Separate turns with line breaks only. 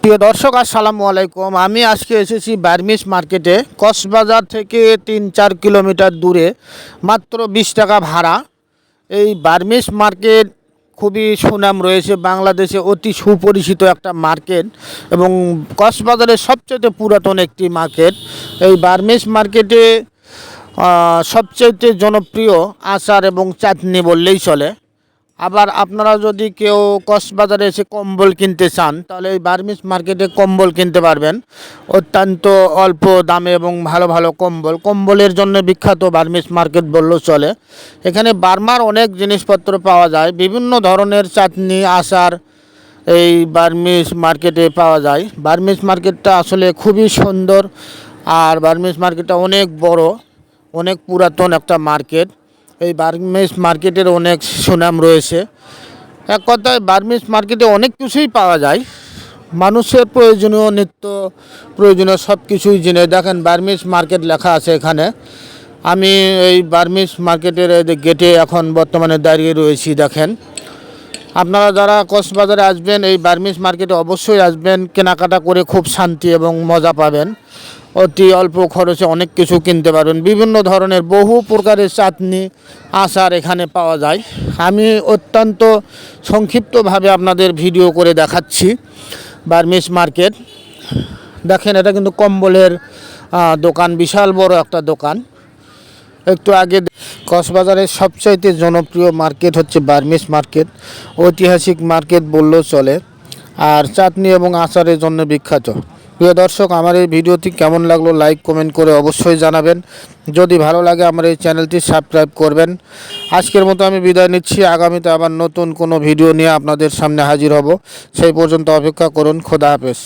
প্রিয় দর্শক, আসসালামু আলাইকুম। আমি আজকে এসেছি বার্মিস মার্কেটে, কক্সবাজার থেকে তিন চার কিলোমিটার দূরে, মাত্র বিশ টাকা ভাড়া। এই বার্মিস মার্কেট খুবই সুনাম রয়েছে, বাংলাদেশে অতি সুপরিচিত একটা মার্কেট এবং কক্সবাজারের সবচেয়ে পুরাতন একটি মার্কেট। এই বার্মিস মার্কেটে সবচেয়ে জনপ্রিয় আচার এবং চাটনি বললেই চলে। আবার আপনারা যদি কেউ কক্সবাজারে এসে কম্বল কিনতে চান, তাহলে এই বার্মিস মার্কেটে কম্বল কিনতে পারবেন। অত্যন্ত অল্প দামে এবং ভালো ভালো কম্বল। কম্বলের জন্য বিখ্যাত বার্মিস মার্কেট বললেও চলে। এখানে বার্মার অনেক জিনিসপত্র পাওয়া যায়। বিভিন্ন ধরনের চাটনি, আচার এই বার্মিস মার্কেটে পাওয়া যায়। বার্মিস মার্কেটটা আসলে খুবই সুন্দর। আর বার্মিস মার্কেটটা অনেক বড়, অনেক পুরাতন একটা মার্কেট। এই বার্মিস মার্কেটের অনেক সুনাম রয়েছে। এক কথায় বার্মিস মার্কেটে অনেক কিছুই পাওয়া যায়। মানুষের প্রয়োজনীয় নিত্য প্রয়োজনীয় সব কিছুই জেনে দেখেন বার্মিস মার্কেট লেখা আছে এখানে। আমি এই বার্মিস মার্কেটের গেটে এখন বর্তমানে দাঁড়িয়ে রয়েছি দেখেন। আপনারা যারা কক্সবাজারে আসবেন, এই বার্মিস মার্কেটে অবশ্যই আসবেন। কেনাকাটা করে খুব শান্তি এবং মজা পাবেন। অতি অল্প খরচে অনেক কিছু কিনতে পারবেন। বিভিন্ন ধরনের বহু প্রকারের চাটনি, আচার এখানে পাওয়া যায়। আমি অত্যন্ত সংক্ষিপ্তভাবে আপনাদের ভিডিও করে দেখাচ্ছি বার্মিস মার্কেট। দেখেন, এটা কিন্তু কম্বলের দোকান, বিশাল বড় একটা দোকান। একটু আগে কক্সবাজারের সবচাইতে জনপ্রিয় মার্কেট হচ্ছে বার্মিস মার্কেট। ঐতিহাসিক মার্কেট বললেও চলে। আর চাটনি এবং আচারের জন্য বিখ্যাত। প্রিয় দর্শক, আমার এই ভিডিওটি কেমন লাগল লাইক, কমেন্ট করে অবশ্যই জানাবেন। যদি ভালো লাগে আমার এই চ্যানেলটি সাবস্ক্রাইব করবেন। আজকের মতো আমি বিদায় নিচ্ছি। আগামীতে আবার নতুন কোনো ভিডিও নিয়ে আপনাদের সামনে হাজির হব। সেই পর্যন্ত অপেক্ষা করুন। খোদা হাফেজ।